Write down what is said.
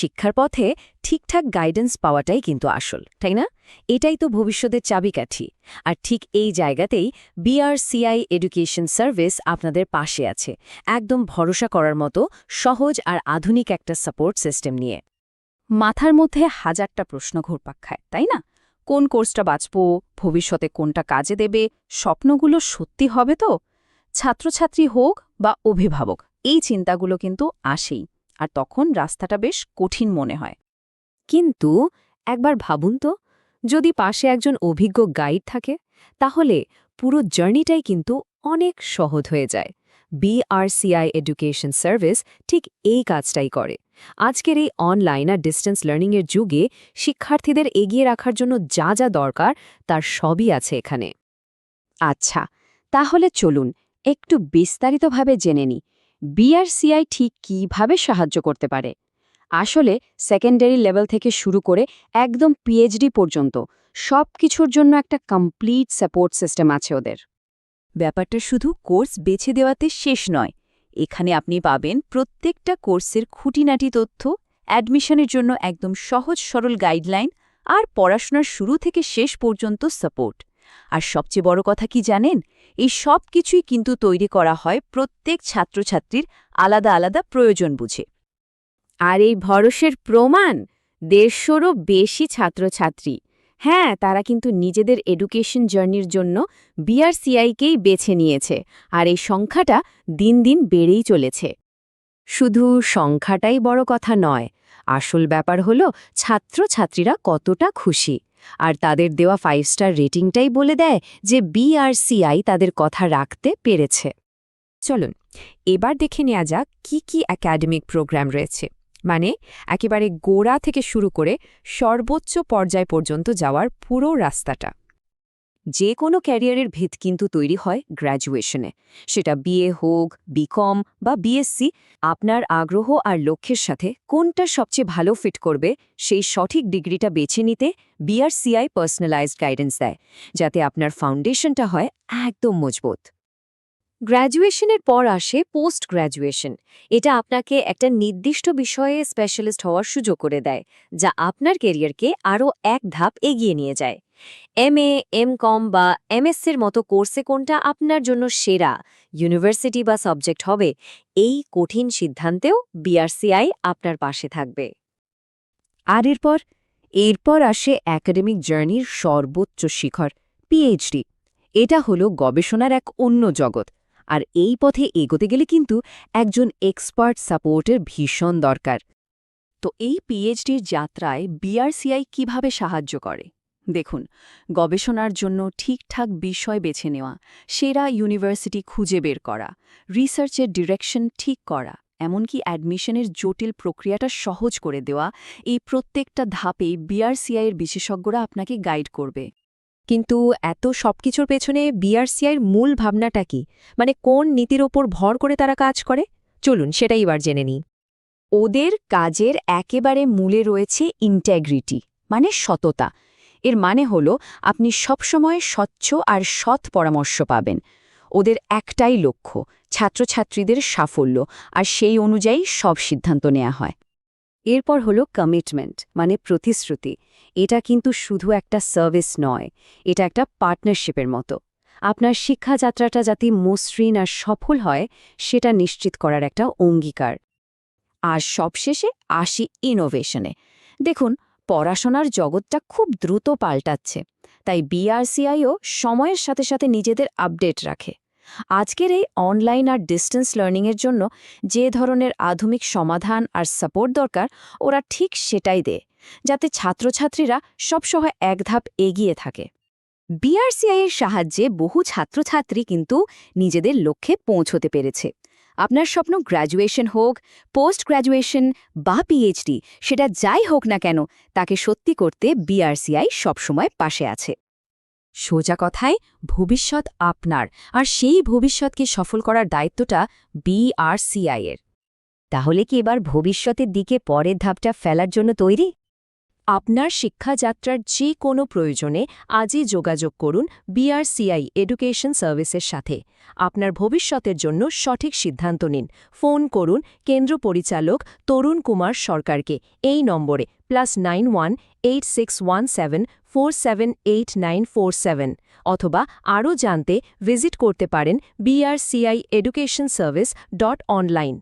শিক্ষার পথে ঠিকঠাক গাইডেন্স পাওয়াটাই কিন্তু আসল, তাই না? এটাই তো ভবিষ্যতের চাবিকাঠি। আর ঠিক এই জায়গাতেই বিআরসিআই এডুকেশন সার্ভিস আপনাদের পাশে আছে। একদম ভরসা করার মতো সহজ আর আধুনিক একটা সাপোর্ট সিস্টেম নিয়ে। মাথার মধ্যে হাজারটা প্রশ্ন ঘুরপাক খায়, তাই না? কোন কোর্সটা বাঁচব, ভবিষ্যতে কোনটা কাজে দেবে, স্বপ্নগুলো সত্যি হবে তো? ছাত্রছাত্রী হোক বা অভিভাবক, এই চিন্তাগুলো কিন্তু আসেই। আর তখন রাস্তাটা বেশ কঠিন মনে হয়। কিন্তু একবার ভাবুন তো, যদি পাশে একজন অভিজ্ঞ গাইড থাকে, তাহলে পুরো জার্নিটাই কিন্তু অনেক সহজ হয়ে যায়। বিআরসিআই এডুকেশন সার্ভিস ঠিক এই কাজটাই করে। আজকের এই অনলাইন আর ডিস্টেন্স লার্নিংয়ের যুগে শিক্ষার্থীদের এগিয়ে রাখার জন্য যা যা দরকার, তার সবই আছে এখানে। আচ্ছা তাহলে চলুন একটু বিস্তারিতভাবে জেনে নি বিআরসিআই ঠিক কীভাবে সাহায্য করতে পারে? আসলে সেকেন্ডারি লেভেল থেকে শুরু করে একদম পিএইচডি পর্যন্ত সব কিছুর জন্য একটা কমপ্লিট সাপোর্ট সিস্টেম আছে ওদের। ব্যাপারটা শুধু কোর্স বেছে দেওয়াতে শেষ নয়, এখানে আপনি পাবেন প্রত্যেকটা কোর্সের খুঁটিনাটি তথ্য অ্যাডমিশনের জন্য একদম সহজ সরল গাইডলাইন আর পড়াশোনার শুরু থেকে শেষ পর্যন্ত সাপোর্ট আর সবচেয়ে বড় কথা কি জানেন? এই সব কিছুই কিন্তু তৈরি করা হয় প্রত্যেক ছাত্রছাত্রীর আলাদা আলাদা প্রয়োজন বুঝে। আর এই ভরসের প্রমাণ দেড়শোরও বেশি ছাত্রছাত্রী। হ্যাঁ তারা কিন্তু নিজেদের এডুকেশন জার্নির জন্য বিআরসিআইকেই বেছে নিয়েছে আর এই সংখ্যাটা দিন দিন বেড়েই চলেছে। শুধু সংখ্যাটাই বড় কথা নয়, আসল ব্যাপার হল ছাত্রছাত্রীরা কতটা খুশি। আর তাদের দেওয়া ফাইভ স্টার রেটিংটাই বলে দেয় যে বিআরসিআই তাদের কথা রাখতে পেরেছে। চলুন, এবার দেখে নেওয়া যাক কি কি একাডেমিক প্রোগ্রাম রয়েছে। মানে একেবারে গোড়া থেকে শুরু করে সর্বোচ্চ পর্যায় পর্যন্ত যাওয়ার পুরো রাস্তাটা। যে কোনো ক্যারিয়ারের ভিত কিন্তু তৈরি হয় গ্র্যাজুয়েশনে। সেটা বিএ হোক, বিকম বা বিএসসি, আপনার আগ্রহ আর লক্ষ্যের সাথে কোনটা সবচেয়ে ভালো ফিট করবে সেই সঠিক ডিগ্রিটা বেছে নিতে বিআরসিআই পার্সোনালাইজড গাইডেন্স দেয়, যাতে আপনার ফাউন্ডেশনটা হয় একদম মজবুত। গ্র্যাজুয়েশনের পর আসে পোস্ট গ্র্যাজুয়েশন এটা আপনাকে একটা নির্দিষ্ট বিষয়ে স্পেশালিস্ট হওয়ার সুযোগ করে দেয়, যা আপনার কেরিয়ারকে আরও এক ধাপ এগিয়ে নিয়ে যায়। এম এ এম কম বা এমএসসির মতো কোর্সে কোনটা আপনার জন্য সেরা ইউনিভার্সিটি বা সাবজেক্ট হবে, এই কঠিন সিদ্ধান্তেও বিআরসিআই আপনার পাশে থাকবে। আর এরপর এরপর আসে একাডেমিক জার্নির সর্বোচ্চ শিখর পিএইচডি এটা হলো গবেষণার এক অন্য জগৎ। আর এই পথে এগোতে গেলে কিন্তু একজন এক্সপার্ট সাপোর্টের ভীষণ দরকার। তো এই পিএইচডির যাত্রায় বিআরসিআই কীভাবে সাহায্য করে? দেখুন, গবেষণার জন্য ঠিকঠাক বিষয় বেছে নেওয়া, সেরা ইউনিভার্সিটি খুঁজে বের করা, রিসার্চের ডিরেকশন ঠিক করা, এমনকি অ্যাডমিশনের জটিল প্রক্রিয়াটা সহজ করে দেওয়া, এই প্রত্যেকটা ধাপে বিআরসিআইয়ের বিশেষজ্ঞরা আপনাকে গাইড করবে। কিন্তু এত সবকিছুর পেছনে বিআরসিআইয়ের মূল ভাবনাটা কি? মানে কোন নীতির ওপর ভর করে তারা কাজ করে? চলুন সেটাই এবার জেনে নিই। ওদের কাজের একেবারে মূলে রয়েছে ইন্ট্যাগ্রিটি মানে সততা। এর মানে হল আপনি সবসময় স্বচ্ছ আর সৎ পরামর্শ পাবেন। ওদের একটাই লক্ষ্য, ছাত্রছাত্রীদের সাফল্য, আর সেই অনুযায়ী সব সিদ্ধান্ত নেওয়া হয়। এরপর হলো কমিটমেন্ট মানে প্রতিশ্রুতি। এটা কিন্তু শুধু একটা সার্ভিস নয়, এটা একটা পার্টনারশিপের মতো। আপনার শিক্ষাযাত্রাটা যাতে মসৃণ আর সফল হয়, সেটা নিশ্চিত করার একটা অঙ্গীকার। আর সবশেষে আসি ইনোভেশনে দেখুন, পড়াশোনার জগৎটা খুব দ্রুত পাল্টাচ্ছে, তাই বিআরসিআইও সময়ের সাথে সাথে নিজেদের আপডেট রাখে। আজকের এই অনলাইন আর ডিস্টেন্স লার্নিংয়ের জন্য যে ধরনের আধুনিক সমাধান আর সাপোর্ট দরকার, ওরা ঠিক সেটাই দেয়, যাতে ছাত্রছাত্রীরা সবসময় এক ধাপ এগিয়ে থাকে। বিআরসিআইয়ের সাহায্যে বহু ছাত্রছাত্রী কিন্তু নিজেদের লক্ষ্যে পৌঁছতে পেরেছে। আপনার স্বপ্ন গ্র্যাজুয়েশন হোক পোস্ট গ্র্যাজুয়েশন বা পিএইচডি সেটা যাই হোক না কেন, তাকে সত্যি করতে বিআরসিআই সবসময় পাশে আছে। সোজা কথায় ভবিষ্যৎ আপনার, আর সেই ভবিষ্যৎকে সফল করার দায়িত্বটা বিআরসিআই এর। তাহলে কি এবার ভবিষ্যতের দিকে পরের ধাপটা ফেলার জন্য তৈরি? আপনার শিক্ষাযাত্রার যে কোনো প্রয়োজনে আজই যোগাযোগ করুন বিআরসিআই এডুকেশন সার্ভিসের সাথে। আপনার ভবিষ্যতের জন্য সঠিক সিদ্ধান্ত নিন। ফোন করুন কেন্দ্র পরিচালক তরুণ কুমার সরকারকে, এই নম্বরে plus nine one eight six one seven four seven eight nine four seven অথবা আরও জানতে ভিজিট করতে পারেন BRCI education service dot online